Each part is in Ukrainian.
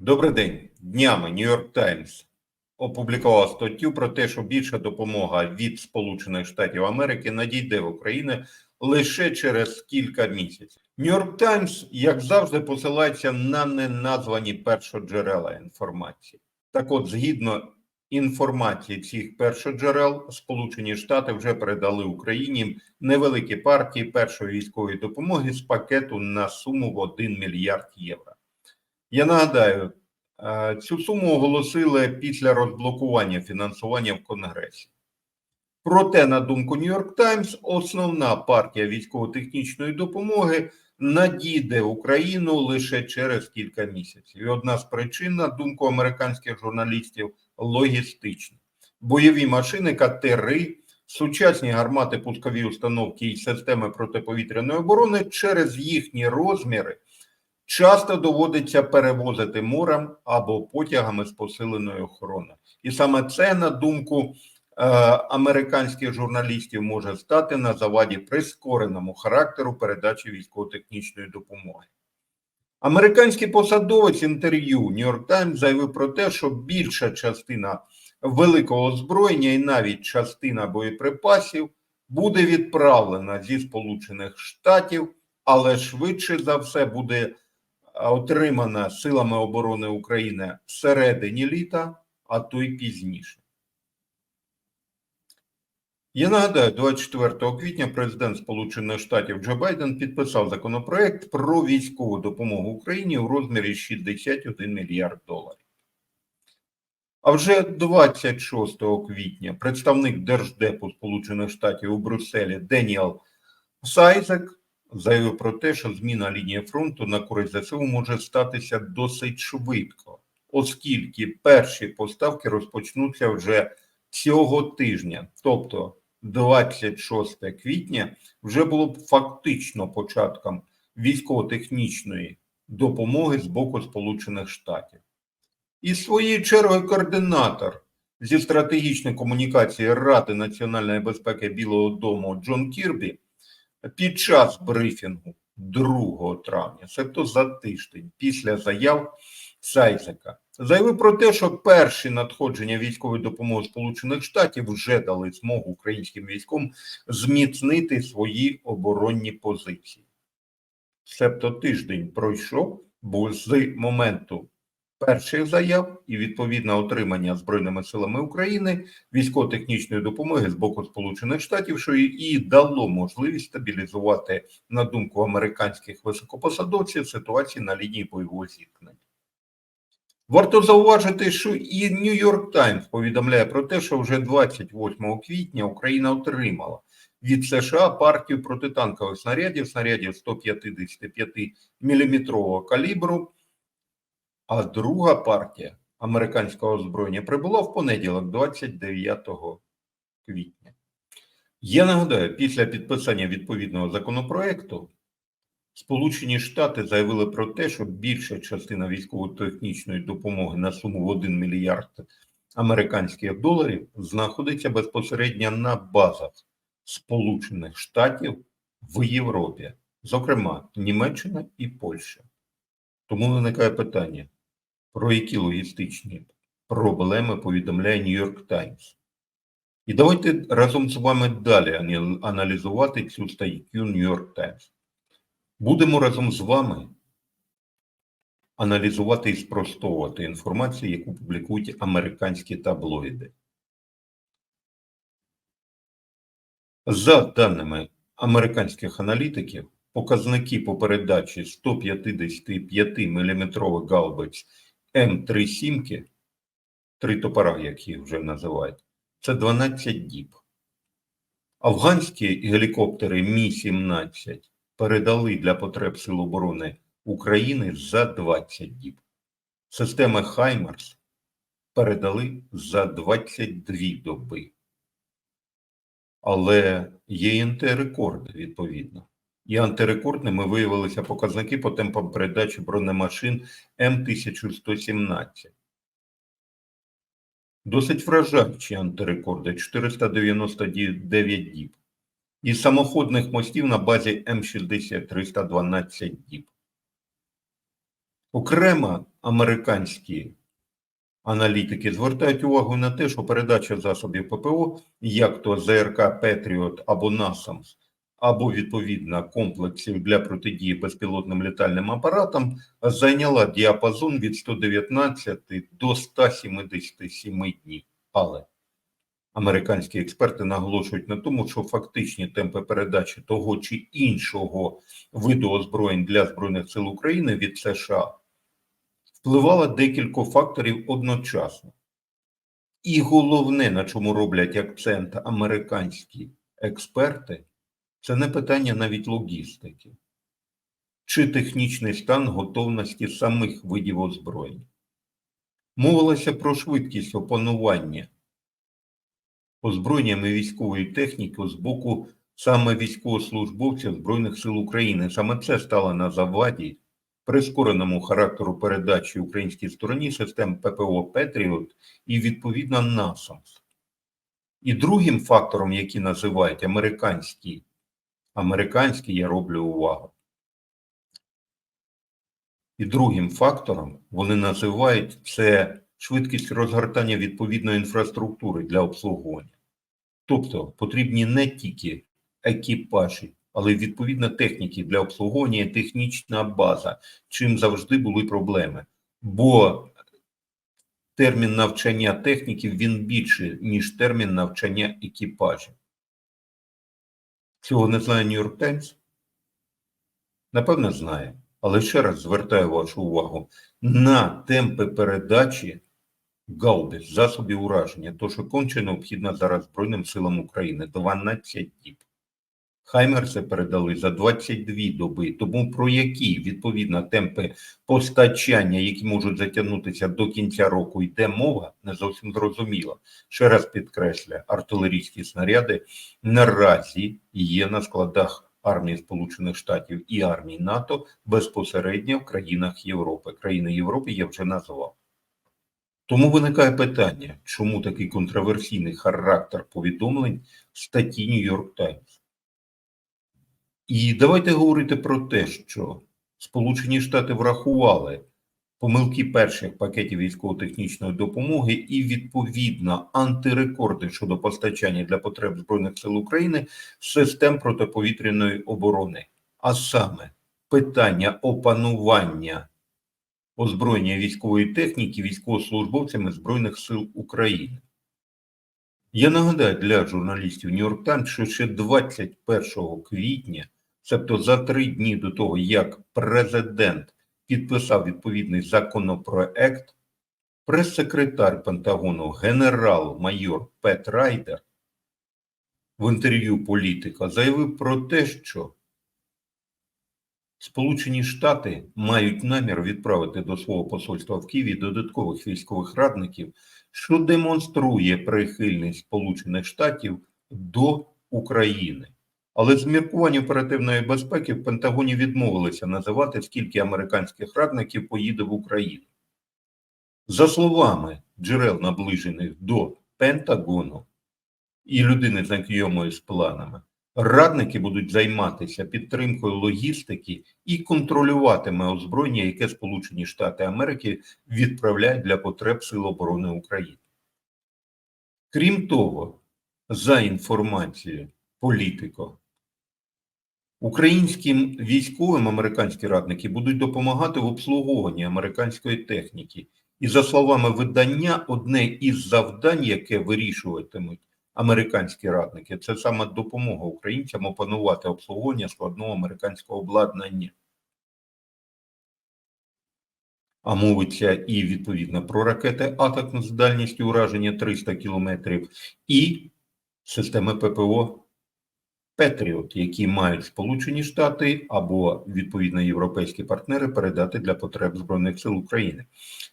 Добрий день. Днями Нью-Йорк Таймс опублікував статтю про те, що більша допомога від Сполучених Штатів Америки надійде в Україну лише через кілька місяців. Нью-Йорк Таймс, як завжди, посилається на неназвані першоджерела інформації. Так от, згідно інформації цих першоджерел, Сполучені Штати вже передали Україні невеликі партії першої військової допомоги з пакету на суму в 1 мільярд євро. Я нагадаю, е, цю суму оголосили після розблокування фінансування в Конгресі. Проте, на думку Нью-Йорк Таймс, основна партія військово-технічної допомоги надійде Україну лише через кілька місяців. І одна з причин, на думку американських журналістів, логістична. Бойові машини КТ-3, сучасні гармати, пускові установки і системи протиповітряної оборони через їхні розміри часто доводиться перевозити морем або потягами з посиленою охороною. І саме це, на думку е, американських журналістів, може стати на заваді прискореному характеру передачі військово-технічної допомоги. Американський посадовець інтерв'ю Нью-Йорк Таймс заявив про те, що більша частина великого озброєння і навіть частина боєприпасів буде відправлена зі Сполучених Штатів, але швидше за все буде отримана силами оборони України всередині літа, а то й пізніше. Я нагадаю, 24 квітня президент Сполучених Штатів Джо Байден підписав законопроект про військову допомогу Україні у розмірі 61 мільярд доларів. А вже 26 квітня представник Держдепу Сполучених Штатів у Брюсселі Деніел Сайзек заявив про те, що зміна лінії фронту на користь ЗСУ може статися досить швидко, оскільки перші поставки розпочнуться вже цього тижня, тобто 26 квітня вже було б фактично початком військово-технічної допомоги з боку Сполучених Штатів. І своєю чергою координатор зі стратегічної комунікації Ради національної безпеки Білого Дому Джон Кірбі під час брифінгу 2 травня, тобто за тиждень після заяв Сайзека, заявив про те, що перші надходження військової допомоги Сполучених Штатів вже дали змогу українським військом зміцнити свої оборонні позиції. Себто тиждень пройшов, бо з моменту перших заяв і відповідне отримання Збройними силами України військово-технічної допомоги з боку Сполучених Штатів, що і дало можливість стабілізувати, на думку американських високопосадовців, ситуацію на лінії бойового зіткнення. Варто зауважити, що і Нью-Йорк Таймс повідомляє про те, що вже 28 квітня Україна отримала від США партію протитанкових снарядів, снарядів 155 мм калібру, а друга партія американського озброєння прибула в понеділок, 29 квітня. Я нагадаю, після підписання відповідного законопроекту Сполучені Штати заявили про те, що більша частина військово-технічної допомоги на суму в 1 мільярд американських доларів знаходиться безпосередньо на базах Сполучених Штатів в Європі, зокрема Німеччина і Польща. Тому виникає питання, про які логістичні проблеми повідомляє Нью-Йорк Таймс. І давайте разом з вами далі аналізувати цю статтю Нью-Йорк Таймс. Будемо разом з вами аналізувати і спростовувати інформацію, яку публікують американські таблоїди. За даними американських аналітиків, показники по передачі 155 мм гаубиць М3 сімки, три топора, як їх вже називають, це 12 діб. Афганські гелікоптери Мі-17 передали для потреб Сил оборони України за 20 діб. Системи Хаймерс передали за 22 доби. Але є антирекорди, відповідно. І антирекордними виявилися показники по темпам передачі бронемашин М1117. Досить вражаючі антирекорди 499 діб. І самоходних мостів на базі М60 312 діб. Окремо американські аналітики звертають увагу на те, що передача засобів ППО, як то ЗРК Петріот або НАСАМС, або відповідно комплексів для протидії безпілотним літальним апаратам, зайняла діапазон від 119 до 177 днів. Але американські експерти наголошують на тому, що фактичні темпи передачі того чи іншого виду озброєнь для Збройних сил України від США впливало декілька факторів одночасно. І головне, на чому роблять акцент американські експерти, це не питання навіть логістики чи технічний стан готовності самих видів озброєнь. Мовилося про швидкість опанування озброєннями військової техніки з боку саме військовослужбовців Збройних сил України. Саме це стало на заваді прискореному характеру передачі українській стороні систем ППО Петріот і відповідно НАСАМС. І другим фактором, який називають американські, американські, я роблю увагу. І другим фактором вони називають це швидкість розгортання відповідної інфраструктури для обслуговування. Тобто потрібні не тільки екіпажі, але й відповідна техніки для обслуговування і технічна база, чим завжди були проблеми. Бо термін навчання техніків він більше, ніж термін навчання екіпажів. Цього не знає Нью-Йорк Таймс? Напевно, знає. Але ще раз звертаю вашу увагу на темпи передачі гаубиць, засобів ураження, то що конче необхідно зараз Збройним силам України 12 діб. Хаймерси передали за 22 доби, тому про які відповідно темпи постачання, які можуть затягнутися до кінця року, йде мова, не зовсім зрозуміло. Ще раз підкреслю, артилерійські снаряди наразі є на складах армії Сполучених Штатів і армії НАТО безпосередньо в країнах Європи. Країни Європи я вже назвав. Тому виникає питання, чому такий контроверсійний характер повідомлень в статті Нью-Йорк Таймс. І давайте говорити про те, що Сполучені Штати врахували помилки перших пакетів військово-технічної допомоги і відповідно антирекорди щодо постачання для потреб Збройних сил України систем протиповітряної оборони, а саме питання опанування озброєння військової техніки військовослужбовцями Збройних сил України. Я нагадаю для журналістів Нью-Йорк Таймс, що ще 21 квітня, тобто за три дні до того, як президент підписав відповідний законопроект, прес-секретар Пентагону генерал-майор Пет Райдер в інтерв'ю політика заявив про те, що Сполучені Штати мають намір відправити до свого посольства в Києві додаткових військових радників, що демонструє прихильність Сполучених Штатів до України. Але з міркувань оперативної безпеки в Пентагоні відмовилися називати, скільки американських радників поїде в Україну. За словами джерел, наближених до Пентагону і людини, знайомої з планами, радники будуть займатися підтримкою логістики і контролюватиме озброєння, яке Сполучені Штати Америки відправляють для потреб Сил оборони України. Крім того, за інформацією політико, Українським військовим американські радники будуть допомагати в обслуговуванні американської техніки. І за словами видання, одне із завдань, яке вирішуватимуть американські радники, це саме допомога українцям опанувати обслуговування складного американського обладнання. А мовиться і відповідно про ракети атак з дальністю ураження 300 кілометрів і системи ППО Петріот, які мають Сполучені Штати або відповідно європейські партнери передати для потреб Збройних сил України.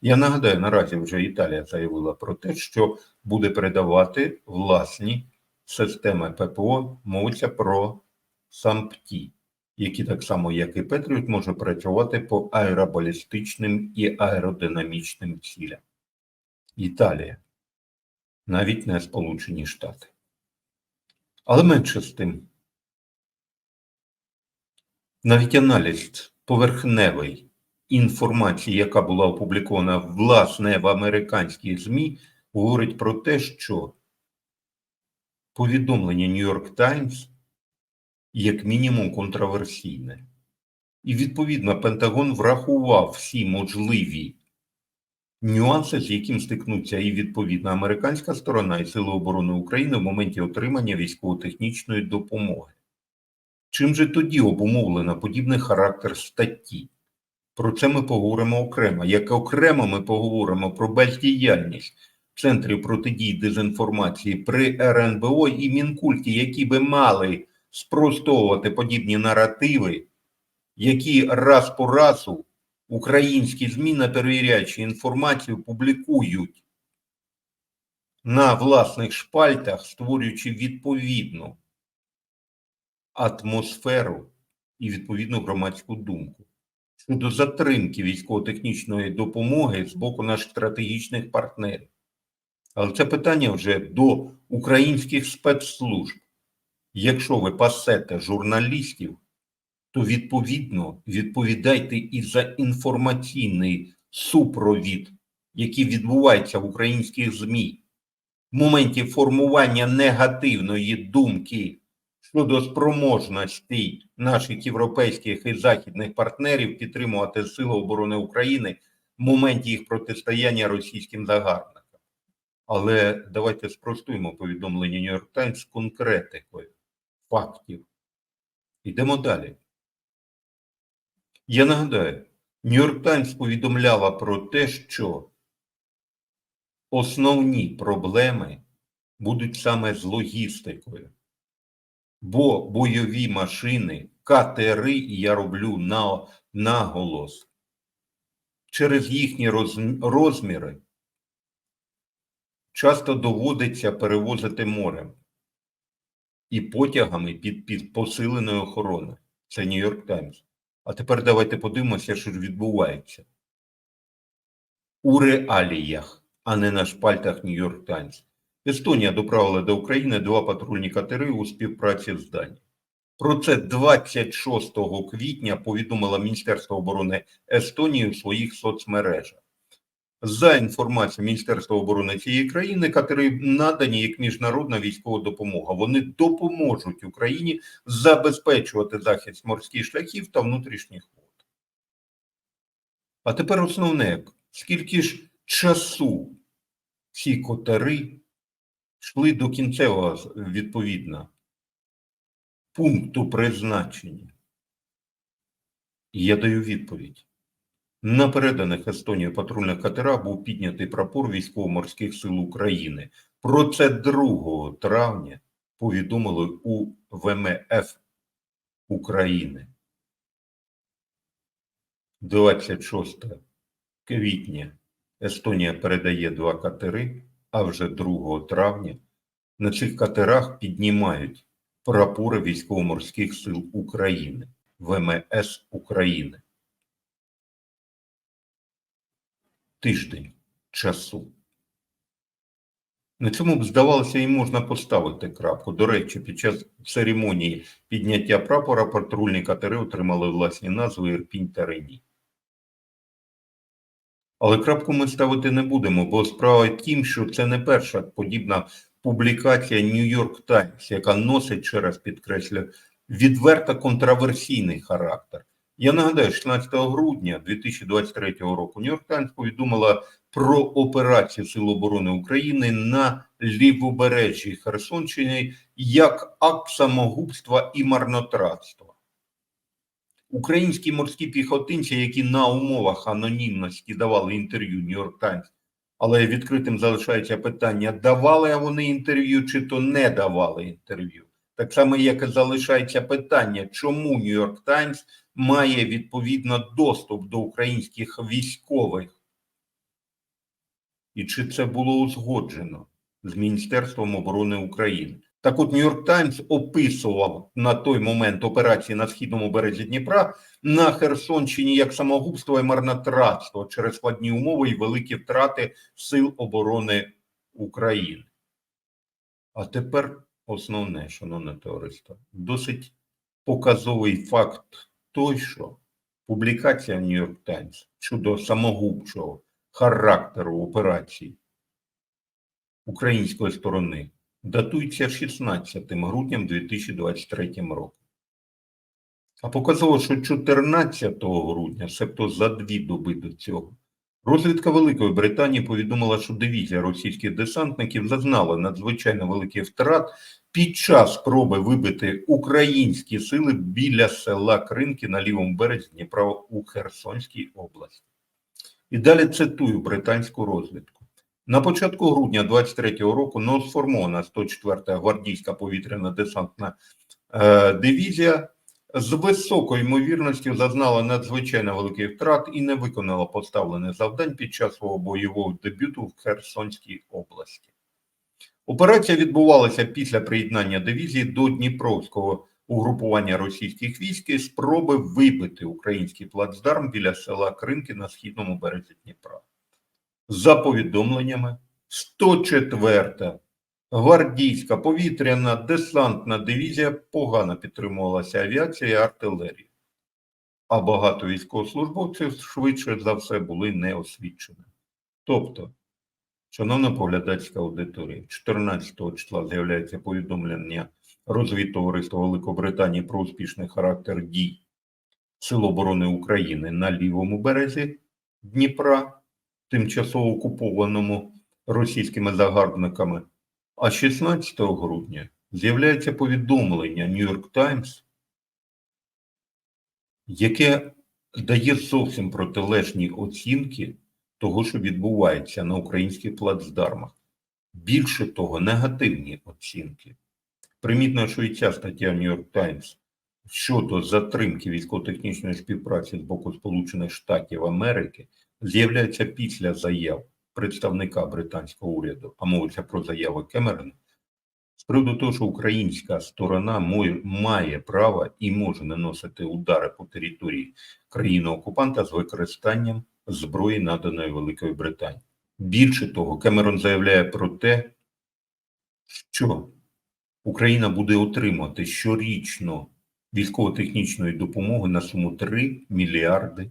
Я нагадаю, наразі вже Італія заявила про те, що буде передавати власні системи ППО, мовиться про САМПТІ, які так само, як і Петріот, може працювати по аеробалістичним і аеродинамічним цілям. Італія, навіть не Сполучені Штати. Але менше з тим. Навіть аналіз поверхневий інформації, яка була опублікована власне в американських ЗМІ, говорить про те, що повідомлення Нью-Йорк Таймс як мінімум контроверсійне. І відповідно Пентагон врахував всі можливі нюанси, з яким стикнуться і відповідно американська сторона і Сили оборони України в моменті отримання військово-технічної допомоги. Чим же тоді обумовлено подібний характер статті? Про це ми поговоримо окремо. Як окремо ми поговоримо про бездіяльність центрів протидії дезінформації при РНБО і Мінкульті, які би мали спростовувати подібні наративи, які раз по разу українські ЗМІ, не перевіряючи інформацію, публікують на власних шпальтах, створюючи відповідну атмосферу і відповідну громадську думку щодо затримки військово-технічної допомоги з боку наших стратегічних партнерів. Але це питання вже до українських спецслужб. Якщо ви пасете журналістів, то відповідно відповідайте і за інформаційний супровід, який відбувається в українських ЗМІ в моменті формування негативної думки щодо спроможностей наших європейських і західних партнерів підтримувати Сили оборони України в моменті їх протистояння російським загарбникам. Але давайте спростуємо повідомлення Нью-Йорк Таймс з конкретикою фактів. Йдемо далі. Я нагадаю, Нью-Йорк Таймс повідомляла про те, що основні проблеми будуть саме з логістикою, бо бойові машини, катери, я роблю на, наголос, через їхні розміри часто доводиться перевозити морем і потягами під, під посиленою охороною. Це Нью-Йорк Таймс. А тепер давайте подивимося, що ж відбувається у реаліях, а не на шпальтах Нью-Йорк Таймс. Естонія доправила до України два патрульні катери у співпраці з Данією. Про це 26 квітня повідомило Міністерство оборони Естонії у своїх соцмережах. За інформацією Міністерства оборони цієї країни, катери надані як міжнародна військова допомога. Вони допоможуть Україні забезпечувати захист морських шляхів та внутрішніх вод. А тепер основне, скільки ж часу ці котери йшли до кінцевого відповідно пункту призначення? Я даю відповідь. На переданих Естонією патрульних катерах був піднятий прапор військово-морських сил України. Про це 2 травня повідомили у ВМФ України. 26 квітня Естонія передає два катери, а вже 2 травня на цих катерах піднімають прапори військово-морських сил України, ВМС України. тиждень часу. На цьому б, здавалося, і можна поставити крапку. До речі, під час церемонії підняття прапора патрульні катери отримали власні назви Ірпінь та Рені. Але крапку ми ставити не будемо, бо справа тім, що це не перша подібна публікація Нью-Йорк Таймс, яка носить, ще раз підкреслю, відверто контроверсійний характер. Я нагадаю, 16 грудня 2023 року Нью-Йорк Таймс повідомила про операцію Сил оборони України на лівобережжі Херсонщини як акт самогубства і марнотратства. Українські морські піхотинці, які на умовах анонімності давали інтерв'ю Нью-Йорк Таймс, але відкритим залишається питання: давали вони інтерв'ю чи то не давали інтерв'ю. Так само, як залишається питання, чому Нью-Йорк Таймс має відповідно доступ до українських військових. І чи це було узгоджено з Міністерством оборони України? Так от Нью-Йорк Таймс описував на той момент операції на східному березі Дніпра на Херсонщині як самогубство і марнотратство через складні умови і великі втрати Сил оборони України. А тепер основне, шановне товариство, досить показовий факт той, що Публікація York Times щодо самогубчого характеру операції української сторони датується 16 грудням 2023 роком. А показало, що 14 грудня, себто за дві доби до цього, розвідка Великої Британії повідомила, що дивізія російських десантників зазнала надзвичайно великих втрат під час спроби вибити українські сили біля села Кринки на лівому березі Дніпра у Херсонській області. І далі цитую британську розвідку. На початку грудня 23-го року новосформована 104-та гвардійська повітряна десантна е, дивізія з високою ймовірністю зазнала надзвичайно великих втрат і не виконала поставлених завдань під час свого бойового дебюту в Херсонській області. Операція відбувалася після приєднання дивізії до Дніпровського угрупування російських військ і спроби вибити український плацдарм біля села Кринки на східному березі Дніпра. За повідомленнями, 104-та гвардійська повітряна десантна дивізія погано підтримувалася авіацією і артилерією, а багато військовослужбовців швидше за все були неосвічені. Тобто, шановна поглядацька аудиторія, 14 числа з'являється повідомлення розвідтовариства Великобританії про успішний характер дій Сил оборони України на лівому березі Дніпра, тимчасово окупованому російськими загарбниками. А 16 грудня з'являється повідомлення York Times, яке дає зовсім протилежні оцінки того, що відбувається на українських плацдармах. Більше того, негативні оцінки. Примітно, що і ця стаття York Times щодо затримки військово-технічної співпраці з боку Сполучених Штатів Америки з'являється після заяв представника британського уряду, а мовиться про заяви Кемерона, з приводу того, що українська сторона має право і може наносити удари по території країни-окупанта з використанням зброї, наданої Великою Британією. Більше того, Кемерон заявляє про те, що Україна буде отримати щорічно військово-технічної допомоги на суму 3 мільярди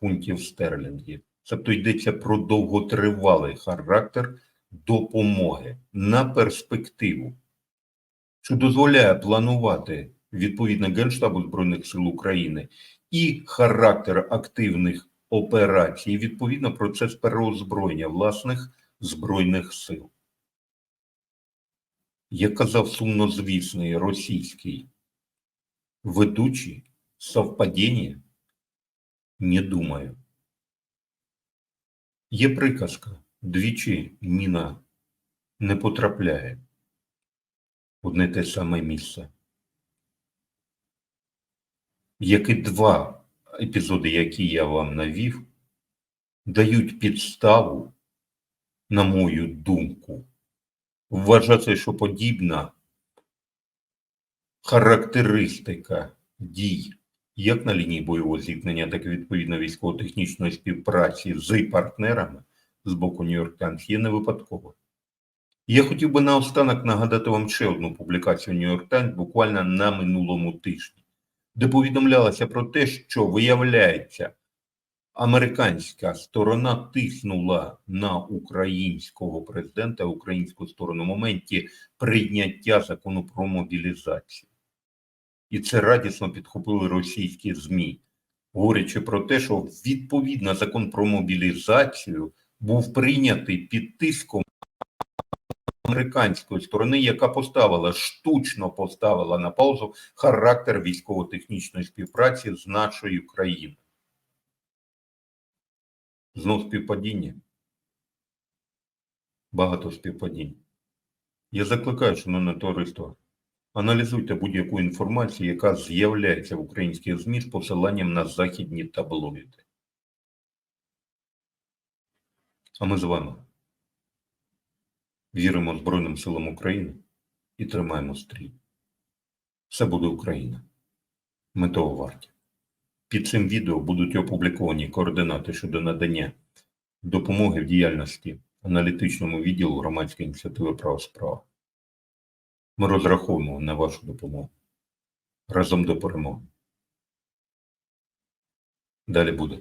фунтів стерлінгів. Тобто йдеться про довготривалий характер допомоги на перспективу, що дозволяє планувати відповідно Генштабу Збройних сил України і характер активних операцій, і відповідно процес переозброєння власних збройних сил. Як казав сумнозвісний російський ведучий, совпадіння не думаю. Є приказка, двічі міна не потрапляє в одне те саме місце. Як і два епізоди, які я вам навів, дають підставу, на мою думку, вважати, що подібна характеристика дій як на лінії бойового зіткнення, так і відповідно військово-технічної співпраці з партнерами з боку Нью-Йорк Таймс є не випадково. Я хотів би наостанок нагадати вам ще одну публікацію Нью-Йорк Таймс буквально на минулому тижні, де повідомлялося про те, що виявляється, американська сторона тиснула на українського президента, українську сторону в моменті прийняття закону про мобілізацію і це радісно підхопили російські ЗМІ, говорячи про те, що відповідно закон про мобілізацію був прийнятий під тиском американської сторони, яка поставила штучно поставила на паузу характер військово-технічної співпраці з нашою країною. Знов співпадіння. Багато співпадінь. Я закликаю, шановне товариство, Аналізуйте будь-яку інформацію, яка з'являється в українських ЗМІ з посиланням на західні таблоїди. А ми з вами віримо Збройним силам України і тримаємо стрій. Все буде Україна. Ми того варті. Під цим відео будуть опубліковані координати щодо надання допомоги в діяльності аналітичному відділу громадської ініціативи права справа. Ми розраховуємо на вашу допомогу разом до перемоги. Далі буде.